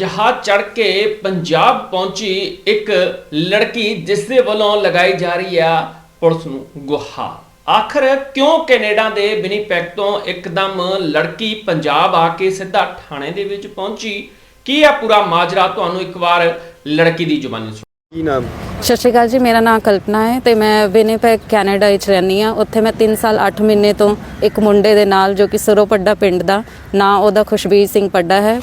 ਜਹਾਜ਼ ਚੜ ਕੇ ਪੰਜਾਬ ਪਹੁੰਚੀ ਇੱਕ ਲੜਕੀ ਜਿਸ ਦੇ ਵੱਲੋਂ ਲਗਾਈ ਜਾ ਰਹੀ ਆ ਪੁਲਿਸ ਨੂੰ ਗੁਹਾਰ। ਆਖਰ ਕਿਉਂ ਕੈਨੇਡਾ ਦੇ ਵਿਨੀਪੈਗ ਤੋਂ ਇੱਕਦਮ ਲੜਕੀ ਪੰਜਾਬ ਆ ਕੇ ਸਿੱਧਾ ਥਾਣੇ ਦੇ ਵਿੱਚ ਪਹੁੰਚੀ? ਕੀ ਆ ਪੂਰਾ ਮਾਜਰਾ? ਤੁਹਾਨੂੰ ਇੱਕ ਵਾਰ ਲੜਕੀ ਦੀ ਜ਼ੁਬਾਨੀ ਸੁਣੋ। ਕੀ ਨਾਮ? ਸਤਿ ਸ਼੍ਰੀ ਅਕਾਲ ਜੀ ਮੇਰਾ ਨਾਮ ਕਲਪਨਾ ਹੈ ਤੇ ਮੈਂ ਵਿਨੀਪੈਗ ਕੈਨੇਡਾ ਵਿੱਚ ਰਹਿੰਦੀ ਆ ਉੱਥੇ ਮੈਂ 3 ਸਾਲ 8 ਮਹੀਨੇ ਤੋਂ ਇੱਕ ਮੁੰਡੇ ਦੇ ਨਾਲ ਜੋ ਕਿ ਸਰੋ ਪੱਡਾ ਪਿੰਡ ਦਾ ਨਾਂ ਉਹਦਾ ਖੁਸ਼ਬੀਰ ਸਿੰਘ ਪੱਡਾ ਹੈ।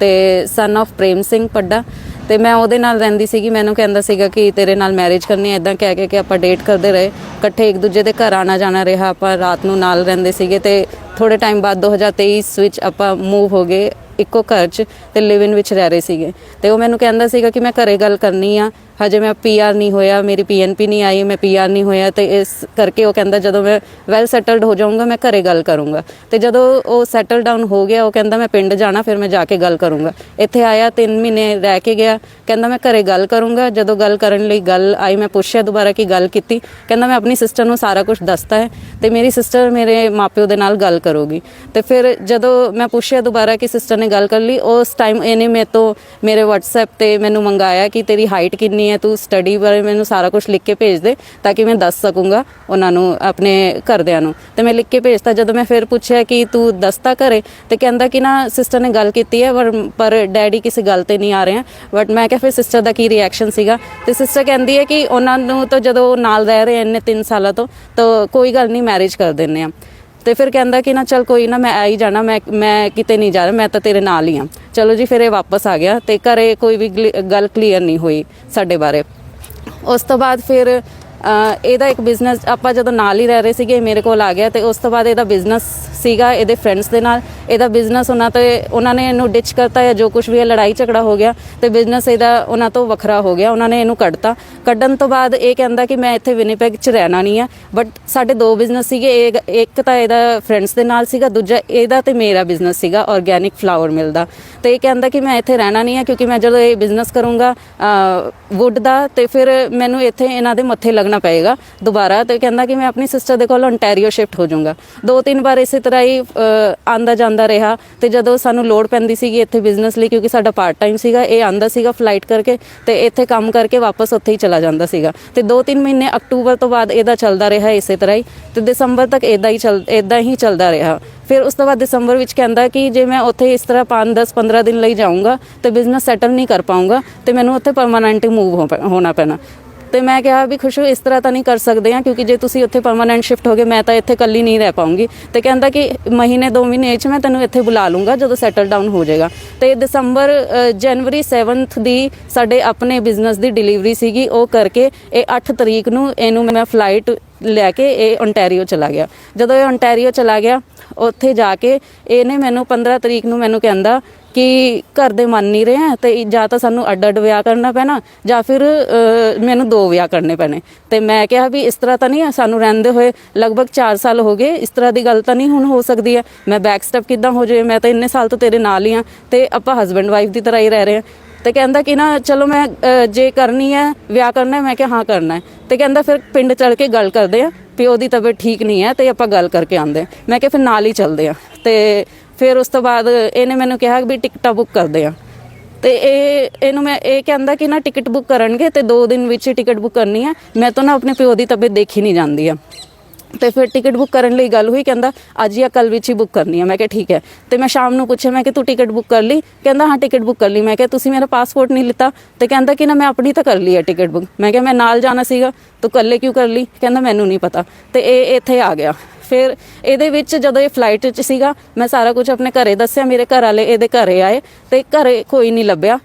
ਤੇ ਸਨ of ਪ੍ਰੇਮ ਸਿੰਘ ਪੱਡਾ ਤੇ ਮੈਂ ਉਹਦੇ ਨਾਲ ਰਹਿੰਦੀ ਸੀਗੀ। ਮੈਨੂੰ ਕਹਿੰਦਾ ਸੀਗਾ ਕਿ ਤੇਰੇ ਨਾਲ ਮੈਰਿਜ ਕਰਨੀ ਹੈ। ਇਦਾਂ ਕਹਿ ਕੇ ਕਿ ਆਪਾਂ ਡੇਟ ਕਰਦੇ ਰਹੇ। ਇਕੱਠੇ ਇੱਕ ਦੂਜੇ ਦੇ ਘਰ ਆਣਾ ਜਾਣਾ ਰਿਹਾ। ਆਪਾਂ ਰਾਤ ਨੂੰ ਨਾਲ ਰਹਿੰਦੇ ਸੀਗੇ ਤੇ ਥੋੜੇ ਟਾਈਮ ਬਾਅਦ 2023 ਵਿੱਚ ਆਪਾਂ ਮੂਵ ਹੋ ਗਏ। ਇੱਕੋ ਘਰ 'ਚ ਤੇ ਲਿਵ ਇਨ ਵਿੱਚ ਰਹਿ ਰਹੇ ਸੀਗੇ। ਤੇ ਉਹ ਮੈਨੂੰ ਕਹਿੰਦਾ ਸੀਗਾ ਕਿ ਮੈਂ ਘਰੇ ਗੱਲ ਕਰਨੀ ਆ। ਹਜੇ ਮੈਂ ਪੀਆਰ ਨਹੀਂ ਹੋਇਆ, ਮੇਰੀ ਪੀਐਨਪੀ ਨਹੀਂ ਆਈ, ਮੈਂ ਪੀਆਰ ਨਹੀਂ ਹੋਇਆ ਤੇ ਇਸ ਕਰਕੇ ਉਹ ਕਹਿੰਦਾ ਜਦੋਂ ਮੈਂ ਵੈਲ ਸੈਟਲਡ ਹੋ ਜਾਊਂਗਾ, ਮੈਂ ਘਰੇ ਗੱਲ ਕਰੂੰਗਾ। ਤੇ ਜਦੋਂ ਉਹ ਸੈਟਲ ਡਾਊਨ ਹੋ ਗਿਆ, ਉਹ ਕਹਿੰਦਾ ਮੈਂ ਪਿੰਡ ਜਾਣਾ, ਫਿਰ ਮੈਂ ਜਾ ਕੇ ਗੱਲ ਕਰੂੰਗਾ। ਇੱਥੇ ਆਇਆ 3 ਮਹੀਨੇ ਰਹਿ ਕੇ ਗਿਆ, ਕਹਿੰਦਾ ਮੈਂ ਘਰੇ ਗੱਲ ਕਰੂੰਗਾ। ਜਦੋਂ ਗੱਲ ਕਰਨ ਲਈ ਗੱਲ ਆਈ, ਮੈਂ ਪੁੱਛਿਆ ਦੁਬਾਰਾ ਕੀ ਗੱਲ ਕੀਤੀ। ਕਹਿੰਦਾ ਮੈਂ ਆਪਣੀ ਸਿਸਟਰ ਨੂੰ ਸਾਰਾ ਕੁਝ ਦੱਸਤਾ ਹੈ ਤੇ ਮੇਰੀ ਸਿਸਟਰ ਮੇਰੇ ਮਾਪਿਓ ਦੇ ਨਾਲ ਗੱਲ ਕਰੂਗੀ। ਤੇ ਫਿਰ ਜਦੋਂ ਮੈਂ ਪੁੱਛਿਆ ਦੁਬਾਰਾ ਕਿ ਸਿਸਟਰ ਨੇ ਗੱਲ ਕਰ ਲਈ। ਉਸ ਟਾਈਮ ਇਹਨੇ ਮੇਰੇ ਤੋਂ ਮੇਰੇ WhatsApp ਤੇ ਮੈਨੂੰ ਮੰਗਾਇਆ ਕਿ ਤੇਰੀ ਹਾਈਟ ਕਿੰਨੀ ਹੈ, ਤੂੰ ਸਟੱਡੀ ਬਾਰੇ ਮੈਨੂੰ ਸਾਰਾ ਕੁਝ ਲਿਖ ਕੇ ਭੇਜ ਦੇ ਤਾਂ ਕਿ ਮੈਂ ਦੱਸ ਸਕੂੰਗਾ ਉਹਨਾਂ ਨੂੰ, ਆਪਣੇ ਘਰਦਿਆਂ ਨੂੰ। ਤੇ ਮੈਂ ਲਿਖ ਕੇ ਭੇਜਤਾ। ਜਦੋਂ ਮੈਂ ਫਿਰ ਪੁੱਛਿਆ ਕਿ ਤੂੰ ਦੱਸਤਾ ਘਰੇ, ਤੇ ਕਹਿੰਦਾ ਕਿ ਨਾ ਸਿਸਟਰ ਨੇ ਗੱਲ ਕੀਤੀ ਹੈ, ਪਰ ਪਰ ਡੈਡੀ ਕਿਸੇ ਗੱਲ ਤੇ ਨਹੀਂ ਆ ਰਹੇ ਬਟ ਮੈਂ ਕਿਹਾ ਫਿਰ ਸਿਸਟਰ ਦਾ ਕੀ ਰਿਐਕਸ਼ਨ ਸੀਗਾ? ਤੇ ਸਿਸਟਰ ਕਹਿੰਦੀ ਹੈ ਕਿ ਉਹਨਾਂ ਨੂੰ ਤਾਂ ਜਦੋਂ ਉਹ ਨਾਲ ਰਹਿ ਰਹੇ ਇੰਨੇ 3 ਸਾਲਾਂ ਤੋਂ, ਤਾਂ ਕੋਈ ਗੱਲ ਨਹੀਂ ਮੈਰਿਜ ਕਰ ਦਿੰਨੇ ਆ ਤੇ ਫਿਰ ਕਹਿੰਦਾ ਕਿ ਨਾ ਚੱਲ ਕੋਈ ਨਾ ਮੈਂ ਆ ਹੀ ਜਾਣਾ, ਮੈਂ ਮੈਂ ਕਿਤੇ ਨਹੀਂ ਜਾ ਰਿਹਾ, ਮੈਂ ਤਾਂ ਤੇਰੇ ਨਾਲ ਹੀ ਆ ਚਲੋ ਜੀ, ਫਿਰ ਇਹ ਵਾਪਸ ਆ ਗਿਆ ਤੇ ਘਰੇ ਕੋਈ ਵੀ ਗਲੀ- ਗੱਲ ਕਲੀਅਰ ਨਹੀਂ ਹੋਈ ਸਾਡੇ ਬਾਰੇ। ਉਸ ਤੋਂ ਬਾਅਦ ਫਿਰ ਇਹਦਾ ਇੱਕ ਬਿਜ਼ਨਸ ਆਪਾਂ ਜਦੋਂ ਨਾਲ ਹੀ ਰਹਿ ਰਹੇ ਸੀਗੇ, ਇਹ ਮੇਰੇ ਕੋਲ ਆ ਗਿਆ ਤੇ ਉਸ ਤੋਂ ਬਾਅਦ ਇਹਦਾ ਬਿਜ਼ਨਸ ਸੀਗਾ ਇਹਦੇ ਫਰੈਂਡਸ ਦੇ ਨਾਲ। ਇਹਦਾ ਬਿਜ਼ਨਸ ਉਹਨਾਂ ਤੇ, ਉਹਨਾਂ ਨੇ ਇਹਨੂੰ ਡਿਚ ਕਰਤਾ ਜਾਂ ਜੋ ਕੁਝ ਵੀ ਹੈ, ਲੜਾਈ ਝਗੜਾ ਹੋ ਗਿਆ ਤੇ ਬਿਜ਼ਨਸ ਇਹਦਾ ਉਹਨਾਂ ਤੋਂ ਵੱਖਰਾ ਹੋ ਗਿਆ, ਉਹਨਾਂ ਨੇ ਇਹਨੂੰ ਕੱਢਤਾ। ਕੱਢਣ ਤੋਂ ਬਾਅਦ ਇਹ ਕਹਿੰਦਾ ਕਿ ਮੈਂ ਇੱਥੇ ਵਿਨੀਪੈਗ 'ਚ ਰਹਿਣਾ ਨਹੀਂ ਆ ਬਟ ਸਾਡੇ ਦੋ ਬਿਜ਼ਨਸ ਸੀਗੇ ਇਹ- ਇੱਕ ਤਾਂ ਇਹਦਾ ਫਰੈਂਡਸ ਦੇ ਨਾਲ ਸੀਗਾ, ਦੂਜਾ ਇਹਦਾ ਤੇ ਮੇਰਾ ਬਿਜ਼ਨਸ ਸੀਗਾ ਆਰਗੇਨਿਕ ਫਲਾਵਰ ਮਿਲ ਦਾ। ਤੇ ਇਹ ਕਹਿੰਦਾ ਕਿ ਮੈਂ ਇੱਥੇ ਰਹਿਣਾ ਨਹੀਂ ਹੈ ਕਿਉਂਕਿ ਮੈਂ ਜਦੋਂ ਇਹ ਬਿਜ਼ਨਸ ਕਰੂੰਗਾ ਵੁੱਡ ਦਾ, ਤੇ ਫਿਰ ਮੈਨੂੰ ਇੱਥੇ ਇਹਨਾਂ ਦੇ ਮੱਥੇ ਲੱਗਣਾ ਪਏਗਾ ਦੁਬਾਰਾ ਤੇ ਕਹਿੰਦਾ ਕਿ ਮੈਂ ਆਪਣੀ ਸਿਸਟਰ ਦੇ ਕੋਲ ontario ਸ਼ਿਫਟ ਹੋ ਜਾਊਂਗਾ। ਦੋ ਤਿੰਨ ਵਾਰ ਇਸੇ ਤਰ੍ਹਾਂ ਹੀ ਅ, ਆਂਦਾ ਜਾਂਦਾ ਰਿਹਾ ਤੇ ਜਦੋਂ ਸਾਨੂੰ ਲੋੜ ਪੈਂਦੀ ਸੀਗੀ ਇੱਥੇ ਬਿਜ਼ਨਸ ਲਈ ਕਿਉਂਕਿ ਸਾਡਾ ਪਾਰਟ ਟਾਈਮ ਸੀਗਾ ਇਹ ਆਂਦਾ ਸੀਗਾ ਫਲਾਈਟ ਕਰਕੇ ਤੇ ਇੱਥੇ ਕੰਮ ਕਰਕੇ ਵਾਪਸ ਉੱਥੇ ਹੀ ਚਲਾ ਜਾਂਦਾ ਸੀਗਾ। ਤੇ ਦੋ ਤਿੰਨ ਮਹੀਨੇ ਅਕਤੂਬਰ ਤੋਂ ਬਾਅਦ ਇਹਦਾ ਚੱਲਦਾ ਰਿਹਾ ਇਸੇ ਤਰ੍ਹਾਂ ਹੀ ਤੇ ਦਸੰਬਰ ਤੱਕ ਇਦਾਂ ਹੀ ਚੱਲ ਇਦਾਂ ਹੀ ਚੱਲਦਾ ਰਿਹਾ। ਫਿਰ ਉਸ ਤੋਂ ਬਾਅਦ ਦਸੰਬਰ ਵਿੱਚ ਕਹਿੰਦਾ ਕਿ ਜੇ ਮੈਂ ਉੱਥੇ ਇਸ ਤਰ੍ਹਾਂ 5 10 15 ਦਿਨ ਲਈ ਜਾਊਂਗਾ ਤੇ ਬਿਜ਼ਨਸ ਸੈਟਲ ਨਹੀਂ ਕਰ ਪਾਊਂਗਾ ਤੇ ਮੈਨੂੰ ਉੱਥੇ ਪਰਮਾਨੈਂਟ ਮੂਵ ਹੋਣਾ ਪੈਣਾ। ਤੇ ਮੈਂ ਕਿਹਾ ਵੀ ਖੁਸ਼ੂ ਇਸ ਤਰ੍ਹਾਂ ਤਾਂ ਨਹੀਂ ਕਰ ਸਕਦੇ ਆ ਕਿਉਂਕਿ ਜੇ ਤੁਸੀਂ ਉੱਥੇ ਪਰਮਾਨੈਂਟ ਸ਼ਿਫਟ ਹੋ ਗਏ ਮੈਂ ਤਾਂ ਇੱਥੇ ਇਕੱਲੀ ਨਹੀਂ ਰਹਿ ਪਾਉਂਗੀ। ਤੇ ਕਹਿੰਦਾ ਕਿ ਮਹੀਨੇ, ਦੋ ਮਹੀਨੇ ਚ ਮੈਂ ਤੈਨੂੰ ਇੱਥੇ ਬੁਲਾ ਲੂੰਗਾ, ਜਦੋਂ ਸੈਟਲ ਡਾਊਨ ਹੋ ਜਾਏਗਾ। ਤੇ ਦਸੰਬਰ ਜਨਵਰੀ 7th ਦੀ ਸਾਡੇ ਆਪਣੇ ਬਿਜ਼ਨਸ ਦੀ ਡਿਲੀਵਰੀ ਸੀਗੀ, ਉਹ ਕਰਕੇ ਇਹ 8 ਤਰੀਕ ਨੂੰ ਇਹਨੂੰ ਮੈਂ ਫਲਾਈਟ ਲੈ ਕੇ ਇਹ ontario ਚਲਾ ਗਿਆ। ਜਦੋਂ ਇਹ ontario ਚਲਾ ਗਿਆ, ਉੱਥੇ ਜਾ ਕੇ ਇਹਨੇ ਮੈਨੂੰ 15 ਤਰੀਕ ਨੂੰ ਮੈਨੂੰ ਕਹਿੰਦਾ ਕਿ ਘਰ ਦੇ ਮੰਨ ਨਹੀਂ ਰਹੇ ਆ ਤੇ ਜਾਂ ਤਾਂ ਸਾਨੂੰ ਅੱਡ ਅੱਡ ਵਿਆਹ ਕਰਨਾ ਪੈਣਾ ਜਾਂ ਫਿਰ ਮੈਨੂੰ ਦੋ ਵਿਆਹ ਕਰਨੇ ਪੈਣੇ। ਤੇ ਮੈਂ ਕਿਹਾ ਵੀ ਇਸ ਤਰ੍ਹਾਂ ਤਾਂ ਨਹੀਂ ਹੈ ਸਾਨੂੰ ਰਹਿੰਦੇ ਹੋਏ ਲਗਭਗ 4 ਸਾਲ ਹੋ ਗਏ, ਇਸ ਤਰ੍ਹਾਂ ਦੀ ਗੱਲ ਤਾਂ ਨਹੀਂ ਹੁਣ ਹੋ ਸਕਦੀ ਹੈ ਮੈਂ ਬੈਕ ਸਟੈਪ ਕਿੱਦਾਂ ਹੋ ਜਾਏ ਮੈਂ ਤਾਂ ਇੰਨੇ ਸਾਲ ਤੋਂ ਤੇਰੇ ਨਾਲ ਹੀ ਆ ਤੇ ਆਪਾਂ ਹਸਬੰਡ ਵਾਈਫ ਦੀ ਤਰ੍ਹਾਂ ਹੀ ਰਹਿ ਰਹੇ ਆ। ਤੇ ਕਹਿੰਦਾ ਕਿ ਨਾ, ਚਲੋ ਮੈਂ ਜੇ ਕਰਨੀ ਹੈ ਵਿਆਹ ਕਰਨਾ ਮੈਂ ਕਿਹਾ ਹਾਂ ਕਰਨਾ ਹੈ। ਤੇ ਕਹਿੰਦਾ ਫਿਰ ਪਿੰਡ ਚਲ ਕੇ ਗੱਲ ਕਰਦੇ ਆ ਪਿਓ ਦੀ ਤਬੀਅਤ ਠੀਕ ਨਹੀਂ ਹੈ ਤੇ ਆਪਾਂ ਗੱਲ ਕਰਕੇ ਆਉਂਦੇ ਮੈਂ ਕਿਹਾ ਫਿਰ ਨਾਲ ਹੀ ਚੱਲਦੇ ਆ। ਤੇ ਫਿਰ ਉਸ ਤੋਂ ਬਾਅਦ ਇਹਨੇ ਮੈਨੂੰ ਕਿਹਾ ਵੀ ਟਿਕਟਾਂ ਬੁੱਕ ਕਰਦੇ ਆ ਤੇ ਇਹ, ਇਹਨੂੰ ਮੈਂ ਇਹ ਕਹਿੰਦਾ ਕਿ ਨਾ ਟਿਕਟ ਬੁੱਕ ਕਰਨਗੇ ਤੇ 2 ਦਿਨ ਵਿੱਚ ਟਿਕਟ ਬੁੱਕ ਕਰਨੀ ਹੈ ਮੈਂ ਤਾਂ ਨਾ ਆਪਣੇ ਪਿਓ ਦੀ ਤਬੀਅਤ ਦੇਖੀ ਨਹੀਂ ਜਾਂਦੀ ਆ। ਤੇ ਫਿਰ ਟਿਕਟ ਬੁੱਕ ਕਰਨ ਲਈ ਗੱਲ ਹੋਈ, ਕਹਿੰਦਾ, ਅੱਜ ਜਾਂ ਕੱਲ ਵਿੱਚ ਹੀ ਬੁੱਕ ਕਰਨੀ ਆ। ਮੈਂ ਕਿਹਾ, ਠੀਕ ਹੈ। ਤੇ ਮੈਂ ਸ਼ਾਮ ਨੂੰ ਪੁੱਛਿਆ, ਮੈਂ ਕਿ ਤੂੰ ਟਿਕਟ ਬੁੱਕ ਕਰ ਲਈ? ਕਹਿੰਦਾ, ਹਾਂ, ਟਿਕਟ ਬੁੱਕ ਕਰ ਲਈ। ਮੈਂ ਕਿਹਾ, ਤੁਸੀਂ ਮੇਰਾ ਪਾਸਪੋਰਟ ਨਹੀਂ ਲਿੱਤਾ? ਤੇ ਕਹਿੰਦਾ ਕਿ ਨਾ, ਮੈਂ ਆਪਣੀ ਤਾਂ ਕਰ ਲਈ ਹੈ ਟਿਕਟ ਬੁੱਕ। ਮੈਂ ਕਿਹਾ, ਮੈਂ ਨਾਲ ਜਾਣਾ ਸੀਗਾ, ਤੂੰ ਇਕੱਲੇ ਕਿਉਂ ਕਰ ਲਈ? ਕਹਿੰਦਾ, ਮੈਨੂੰ ਨਹੀਂ ਪਤਾ। ਤੇ ਇਹ ਇੱਥੇ ਆ ਗਿਆ। ਫਿਰ ਇਹਦੇ ਵਿੱਚ ਜਦੋਂ ਇਹ ਫਲਾਈਟ 'ਚ ਸੀਗਾ, ਮੈਂ ਸਾਰਾ ਕੁਝ ਆਪਣੇ ਘਰੇ ਦੱਸਿਆ, ਮੇਰੇ ਘਰ ਵਾਲੇ ਇਹਦੇ ਘਰੇ ਆਏ ਤੇ ਘਰੇ ਕੋਈ ਨਹੀਂ ਲੱਭਿਆ।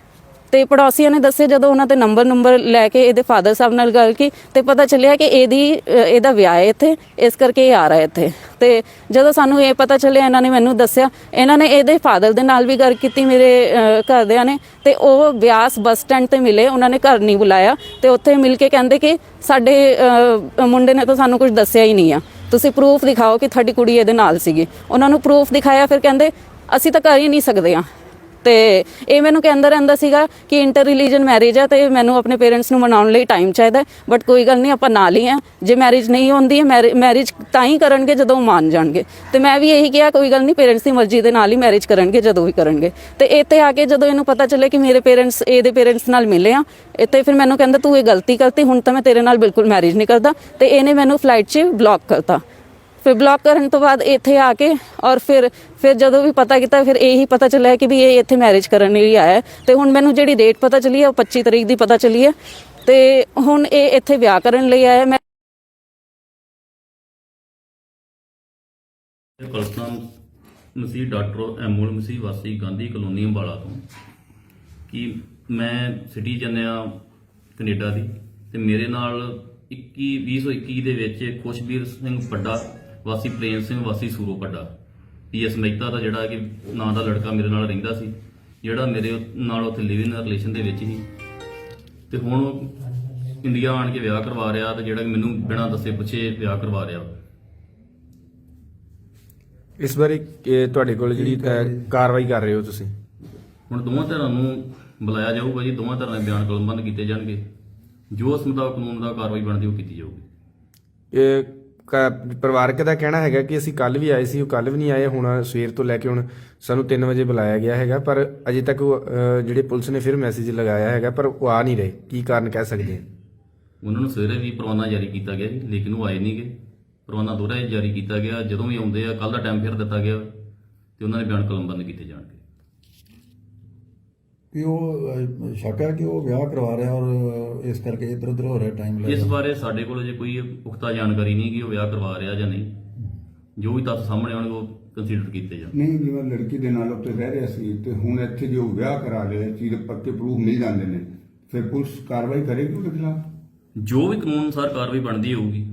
ਤੇ ਪੜੋਸੀਆਂ ਨੇ ਦੱਸਿਆ, ਜਦੋਂ ਉਹਨਾਂ ਤੇ ਨੰਬਰ ਨੰਬਰ ਲੈ ਕੇ ਇਹਦੇ ਫਾਦਰ ਸਾਹਿਬ ਨਾਲ ਗੱਲ ਕੀ ਤੇ ਪਤਾ ਚੱਲਿਆ ਕਿ ਇਹਦੀ ਇਹਦਾ ਵਿਆਹ ਹੈ ਇੱਥੇ, ਇਸ ਕਰਕੇ ਇਹ ਆ ਰਿਹਾ ਇੱਥੇ। ਤੇ ਜਦੋਂ ਸਾਨੂੰ ਇਹ ਪਤਾ ਚੱਲਿਆ, ਇਹਨਾਂ ਨੇ ਮੈਨੂੰ ਦੱਸਿਆ, ਇਹਨਾਂ ਨੇ ਇਹਦੇ ਫਾਦਰ ਦੇ ਨਾਲ ਵੀ ਗੱਲ ਕੀਤੀ ਮੇਰੇ ਘਰਦਿਆਂ ਨੇ ਤੇ ਉਹ ਬਿਆਸ ਬੱਸ ਸਟੈਂਡ ਤੇ ਮਿਲੇ, ਉਹਨਾਂ ਨੇ ਘਰ ਨਹੀਂ ਬੁਲਾਇਆ ਤੇ ਉੱਥੇ ਮਿਲ ਕੇ ਕਹਿੰਦੇ ਕਿ ਸਾਡੇ ਮੁੰਡੇ ਨੇ ਤਾਂ ਸਾਨੂੰ ਕੁਝ ਦੱਸਿਆ ਹੀ ਨਹੀਂ ਆ। ਤੁਸੀਂ ਪ੍ਰੂਫ ਦਿਖਾਓ ਕਿ ਤੁਹਾਡੀ ਕੁੜੀ ਇਹਦੇ ਨਾਲ ਸੀਗੀ। ਉਹਨਾਂ ਨੂੰ ਪ੍ਰੂਫ ਦਿਖਾਇਆ, ਫਿਰ ਕਹਿੰਦੇ, ਅਸੀਂ ਤਾਂ ਕਰ ਹੀ ਨਹੀਂ ਸਕਦੇ ਆ ਤੇ ਇਹ ਮੈਨੂੰ ਕਹਿੰਦਾ ਰਹਿੰਦਾ ਸੀਗਾ ਕਿ ਇੰਟਰ ਰਿਲੀਜਨ ਮੈਰਿਜ ਹੈ ਤੇ ਮੈਨੂੰ ਆਪਣੇ ਪੇਰੈਂਟਸ ਨੂੰ ਮਨਾਉਣ ਲਈ ਟਾਈਮ ਚਾਹੀਦਾ ਬਟ ਕੋਈ ਗੱਲ ਨਹੀਂ, ਆਪਾਂ ਨਾਲ ਹੀ ਆ। ਜੇ ਮੈਰਿਜ ਨਹੀਂ ਹੁੰਦੀ ਹੈ ਮੈਰਿਜ ਤਾਂ ਹੀ ਕਰਨਗੇ ਜਦੋਂ ਉਹ ਮੰਨ ਜਾਣਗੇ। ਤੇ ਮੈਂ ਵੀ ਇਹੀ ਕਿਹਾ, ਕੋਈ ਗੱਲ ਨਹੀਂ ਪੇਰੈਂਟਸ ਦੀ ਮਰਜ਼ੀ ਦੇ ਨਾਲ ਹੀ ਮੈਰਿਜ ਕਰਨਗੇ, ਜਦੋਂ ਵੀ ਕਰਨਗੇ। ਤੇ ਇੱਥੇ ਆ ਕੇ ਜਦੋਂ ਇਹਨੂੰ ਪਤਾ ਚੱਲੇ ਕਿ ਮੇਰੇ ਪੇਰੈਂਟਸ ਇਹਦੇ ਪੇਰੈਂਟਸ ਨਾਲ ਮਿਲੇ ਆ, ਇੱਥੇ ਫਿਰ ਮੈਨੂੰ ਕਹਿੰਦਾ, ਤੂੰ ਇਹ ਗਲਤੀ ਕਰਤੀ, ਹੁਣ ਤਾਂ ਮੈਂ ਤੇਰੇ ਨਾਲ ਬਿਲਕੁਲ ਮੈਰਿਜ ਨਹੀਂ ਕਰਦਾ। ਤੇ ਇਹਨੇ ਮੈਨੂੰ ਫਲਾਈਟ 'ਚ ਬਲੌਕ ਕਰਤਾ। ਫਿਰ ਬਲੌਕ ਕਰਨ ਤੋਂ ਬਾਅਦ ਇੱਥੇ ਆ ਕੇ ਔਰ ਫਿਰ ਫਿਰ ਜਦੋਂ ਵੀ ਪਤਾ ਕੀਤਾ, ਫਿਰ ਇਹੀ ਪਤਾ ਚੱਲਿਆ ਕਿ ਵੀ ਇਹ ਇੱਥੇ ਮੈਰਿਜ ਕਰਨ ਲਈ ਆਇਆ ਹੈ। ਤੇ ਹੁਣ ਮੈਨੂੰ ਜਿਹੜੀ ਡੇਟ ਪਤਾ ਚੱਲੀ ਹੈ, ਉਹ 25 ਤਰੀਕ ਦੀ ਪਤਾ ਚੱਲੀ ਹੈ। ਤੇ ਹੁਣ ਇਹ ਇੱਥੇ ਵਿਆਹ ਕਰਨ ਲਈ ਆਇਆ ਮੈਂ ਕਲਪਨਾ ਮਸੀਹ ਡਾਕਟਰ ਐਮੋਲ ਮਸੀਹ ਵਾਸੀ ਗਾਂਧੀ ਕਲੋਨੀ ਅੰਬਾਲਾ ਤੋਂ ਕਿ ਮੈਂ ਸਿਟੀ ਆ ਕੈਨੇਡਾ ਦੀ। ਤੇ ਮੇਰੇ ਨਾਲ 21 2021 ਦੇ ਵਿੱਚ ਖੁਸ਼ਬੀਰ ਸਿੰਘ ਪੱਡਾ ਵਾਸੀ ਪ੍ਰੇਮ ਸਿੰਘ ਵਾਸੀ ਸੂਰੋ ਪੱਡਾ ਪੀਐਸ ਮਹਿਤਾ ਦਾ ਜਿਹੜਾ ਕਿ ਨਾਂ ਦਾ ਲੜਕਾ ਮੇਰੇ ਨਾਲ ਰਹਿੰਦਾ ਸੀ ਜਿਹੜਾ ਮੇਰੇ ਨਾਲ ਉੱਥੇ ਲਿਵਿੰਗ ਰਿਲੇਸ਼ਨ ਦੇ ਵਿੱਚ ਸੀ। ਤੇ ਹੁਣ ਉਹ ਇੰਡੀਆ ਆਣ ਕੇ ਵਿਆਹ ਕਰਵਾ ਰਿਹਾ ਤੇ ਜਿਹੜਾ ਮੈਨੂੰ ਬਿਨਾਂ ਦੱਸੇ ਪੁੱਛੇ ਵਿਆਹ ਕਰਵਾ ਰਿਹਾ। ਇਸ ਬਾਰੇ ਤੁਹਾਡੇ ਕੋਲ ਜਿਹੜੀ ਕਾਰਵਾਈ ਕਰ ਰਹੇ ਹੋ ਤੁਸੀਂ? ਹੁਣ ਦੋਵਾਂ ਧਿਰਾਂ ਨੂੰ ਬੁਲਾਇਆ ਜਾਊਗਾ ਜੀ ਦੋਵਾਂ ਧਿਰਾਂ ਦੇ ਬਿਆਨ ਕਲਮਬੰਦ ਕੀਤੇ ਜਾਣਗੇ। ਜੋ ਉਸ ਮੁਤਾਬਕ ਕਾਨੂੰਨ ਦਾ ਕਾਰਵਾਈ ਬਣਦੀ ਉਹ ਕੀਤੀ ਜਾਊਗੀ। ਇਹ ਪਰਿਵਾਰਕ ਦਾ ਕਹਿਣਾ ਹੈਗਾ ਕਿ ਅਸੀਂ ਕੱਲ ਵੀ ਆਏ ਸੀ ਉਹ ਕੱਲ ਵੀ ਨਹੀਂ ਆਏ ਹੁਣ ਸਵੇਰ ਤੋਂ ਲੈ ਕੇ ਹੁਣ ਸਾਨੂੰ 3 ਵਜੇ ਬੁਲਾਇਆ ਗਿਆ ਹੈਗਾ ਪਰ ਅਜੇ ਤੱਕ ਉਹ, ਜਿਹੜੇ ਪੁਲਿਸ ਨੇ ਫਿਰ ਮੈਸੇਜ ਲਗਾਇਆ ਹੈਗਾ ਪਰ ਉਹ ਆ ਨਹੀਂ ਰਹੇ ਕੀ ਕਾਰਨ ਕਹਿ ਸਕਦੇ ਹਾਂ? ਉਹਨਾਂ ਨੂੰ ਸਵੇਰੇ ਵੀ ਪਰਵਾਨਾ ਜਾਰੀ ਕੀਤਾ ਗਿਆ ਜੀ ਲੇਕਿਨ ਉਹ ਆਏ ਨਹੀਂਗੇ। ਪਰਵਾਨਾ ਦੁਹਰਾ ਜਾਰੀ ਕੀਤਾ ਗਿਆ ਜਦੋਂ ਵੀ ਆਉਂਦੇ ਆ ਕੱਲ ਦਾ ਟਾਈਮ ਫਿਰ ਦਿੱਤਾ ਗਿਆ ਤੇ ਉਹਨਾਂ ਦੇ ਬਿਆਨ ਕਲਮਬੰਦ ਕੀਤੇ ਜਾਣਗੇ। ਕਿ ਉਹ ਸ਼ੱਕ ਹੈ ਕਿ ਉਹ ਵਿਆਹ ਕਰਵਾ ਰਿਹਾ ਔਰ ਇਸ ਕਰਕੇ ਇੱਧਰ ਉੱਧਰ ਹੋ ਰਿਹਾ ਟਾਈਮ ਇਸ ਲੱਗ ਬਾਰੇ ਸਾਡੇ ਕੋਲ ਜੇ ਕੋਈ ਪੁਖਤਾ ਜਾਣਕਾਰੀ ਨਹੀਂ ਕਿ ਉਹ ਵਿਆਹ ਕਰਵਾ ਰਿਹਾ ਜਾਂ ਨਹੀਂ। ਜੋ ਵੀ ਤੱਥ ਸਾਹਮਣੇ ਆਉਣਗੇ ਉਹ ਕੰਸੀਡਰ ਕੀਤੇ ਜਾਣ ਨਹੀਂ ਜਿਵੇਂ ਲੜਕੀ ਦੇ ਨਾਲ ਉੱਤੇ ਰਹਿ ਰਿਹਾ ਸੀ ਤੇ ਹੁਣ ਇੱਥੇ ਜੋ ਵਿਆਹ ਕਰਾ ਲਿਆ ਚੀਜ਼ ਦੇ ਪੱਕੇ ਪ੍ਰੂਫ ਮਿਲ ਜਾਂਦੇ ਨੇ। ਫਿਰ ਪੁਲਿਸ ਕਾਰਵਾਈ ਕਰੇਗੀ ਉਹਦੇ ਖਿਲਾਫ? ਜੋ ਵੀ ਕਾਨੂੰਨ ਅਨੁਸਾਰ ਕਾਰਵਾਈ ਬਣਦੀ ਹੋਊਗੀ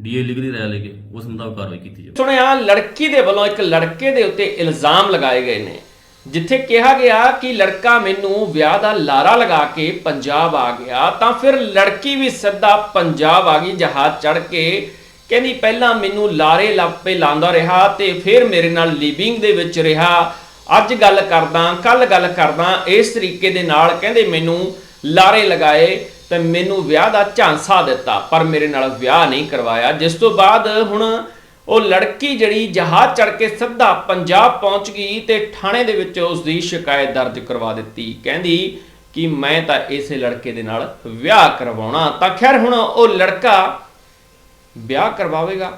ਡੀਏ ਲੀਗਲੀ ਰਾਇ ਲੈ ਕੇ ਉਸ ਮੁਤਾਬਕ ਕਾਰਵਾਈ ਕੀਤੀ ਜਾਊਗੀ ਸੁਣਿਆ ਲੜਕੀ ਦੇ ਵੱਲੋਂ ਇੱਕ ਲੜਕੇ ਦੇ ਉੱਤੇ ਇਲਜ਼ਾਮ ਲਗਾਏ ਗਏ ਨੇ। ਜਿੱਥੇ ਕਿਹਾ ਗਿਆ ਕਿ ਲੜਕਾ ਮੈਨੂੰ ਵਿਆਹ ਦਾ ਲਾਰਾ ਲਗਾ ਕੇ ਪੰਜਾਬ ਆ ਗਿਆ, ਤਾਂ ਫਿਰ ਲੜਕੀ ਵੀ ਸਿੱਧਾ ਪੰਜਾਬ ਆ ਗਈ, ਜਹਾਜ਼ ਚੜ੍ਹ ਕੇ। ਕਹਿੰਦੀ ਪਹਿਲਾਂ ਮੈਨੂੰ ਲਾਰੇ ਲੱਪੇ ਲਾਉਂਦਾ ਰਿਹਾ ਤੇ ਫਿਰ ਮੇਰੇ ਨਾਲ ਲਿਵਿੰਗ ਦੇ ਵਿੱਚ ਰਿਹਾ। ਅੱਜ ਗੱਲ ਕਰਦਾ ਕੱਲ ਗੱਲ ਕਰਦਾ, ਇਸ ਤਰੀਕੇ ਦੇ ਨਾਲ ਕਹਿੰਦੇ ਮੈਨੂੰ ਲਾਰੇ ਲਗਾਏ ਤੇ ਮੈਨੂੰ ਵਿਆਹ ਦਾ ਝਾਂਸਾ ਦਿੱਤਾ, ਪਰ ਮੇਰੇ ਨਾਲ ਵਿਆਹ ਨਹੀਂ ਕਰਵਾਇਆ। ਜਿਸ ਤੋਂ ਬਾਅਦ ਹੁਣ ਉਹ ਲੜਕੀ ਜਿਹੜੀ ਜਹਾਜ਼ ਚੜ ਕੇ ਸਿੱਧਾ ਪੰਜਾਬ ਪਹੁੰਚ ਗਈ ਤੇ ਥਾਣੇ ਦੇ ਵਿੱਚ ਉਸ ਦੀ ਸ਼ਿਕਾਇਤ ਦਰਜ ਕਰਵਾ ਦਿੱਤੀ। ਕਹਿੰਦੀ ਕਿ ਮੈਂ ਤਾਂ ਇਸੇ ਲੜਕੇ ਦੇ ਨਾਲ ਵਿਆਹ ਕਰਵਾਉਣਾ ਤਾਂ ਖੈਰ ਹੁਣ ਉਹ ਲੜਕਾ ਵਿਆਹ ਕਰਵਾਵੇਗਾ,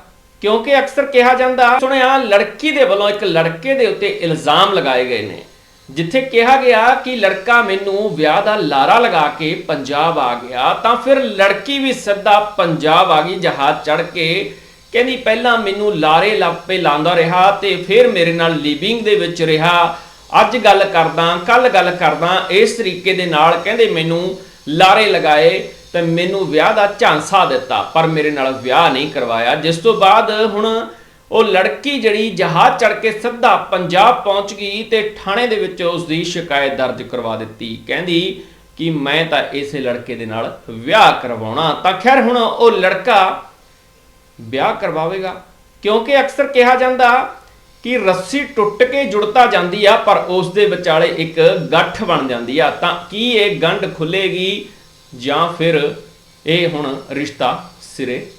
ਕਿਉਂਕਿ ਅਕਸਰ ਕਿਹਾ ਜਾਂਦਾ, ਸੁਣਿਆ, ਲੜਕੀ ਦੇ ਵੱਲੋਂ ਇੱਕ ਲੜਕੇ ਦੇ ਉੱਤੇ ਇਲਜ਼ਾਮ ਲਗਾਏ ਗਏ ਨੇ, ਜਿੱਥੇ ਕਿਹਾ ਗਿਆ ਕਿ ਲੜਕਾ ਮੈਨੂੰ ਵਿਆਹ ਦਾ ਲਾਰਾ ਲਗਾ ਕੇ ਪੰਜਾਬ ਆ ਗਿਆ, ਤਾਂ ਫਿਰ ਲੜਕੀ ਵੀ ਸਿੱਧਾ ਪੰਜਾਬ ਆ ਗਈ, ਜਹਾਜ਼ ਚੜ੍ਹ ਕੇ ਕਹਿੰਦੀ ਪਹਿਲਾਂ ਮੈਨੂੰ ਲਾਰੇ ਲੱਪੇ ਲਾਉਂਦਾ ਰਿਹਾ ਤੇ ਫਿਰ ਮੇਰੇ ਨਾਲ ਲਿਵਿੰਗ ਦੇ ਵਿੱਚ ਰਿਹਾ। ਅੱਜ ਗੱਲ ਕਰਦਾ ਕੱਲ ਗੱਲ ਕਰਦਾ, ਇਸ ਤਰੀਕੇ ਦੇ ਨਾਲ ਕਹਿੰਦੇ ਮੈਨੂੰ ਲਾਰੇ ਲਗਾਏ ਤੇ ਮੈਨੂੰ ਵਿਆਹ ਦਾ ਝਾਂਸਾ ਦਿੱਤਾ, ਪਰ ਮੇਰੇ ਨਾਲ ਵਿਆਹ ਨਹੀਂ ਕਰਵਾਇਆ। ਜਿਸ ਤੋਂ ਬਾਅਦ ਹੁਣ ਉਹ ਲੜਕੀ ਜਿਹੜੀ ਜਹਾਜ਼ ਚੜ ਕੇ ਸਿੱਧਾ ਪੰਜਾਬ ਪਹੁੰਚ ਗਈ ਤੇ ਥਾਣੇ ਦੇ ਵਿੱਚ ਉਸ ਦੀ ਸ਼ਿਕਾਇਤ ਦਰਜ ਕਰਵਾ ਦਿੱਤੀ। ਕਹਿੰਦੀ ਕਿ ਮੈਂ ਤਾਂ ਇਸੇ ਲੜਕੇ ਦੇ ਨਾਲ ਵਿਆਹ ਕਰਵਾਉਣਾ ਤਾਂ ਖੈਰ ਹੁਣ ਉਹ ਲੜਕਾ ਵਿਆਹ ਕਰਵਾਵੇਗਾ। ਕਿਉਂਕਿ ਅਕਸਰ ਕਿਹਾ ਜਾਂਦਾ ਕਿ ਰੱਸੀ ਟੁੱਟ ਕੇ ਜੁੜਤਾ ਜਾਂਦੀ ਆ, ਪਰ ਉਸ ਦੇ ਵਿਚਾਲੇ ਇੱਕ ਗੱਠ ਬਣ ਜਾਂਦੀ ਆ। ਤਾਂ ਕੀ ਇਹ ਗੰਢ ਖੁੱਲੇਗੀ ਜਾਂ ਫਿਰ ਇਹ ਹੁਣ ਰਿਸ਼ਤਾ ਸਿਰੇ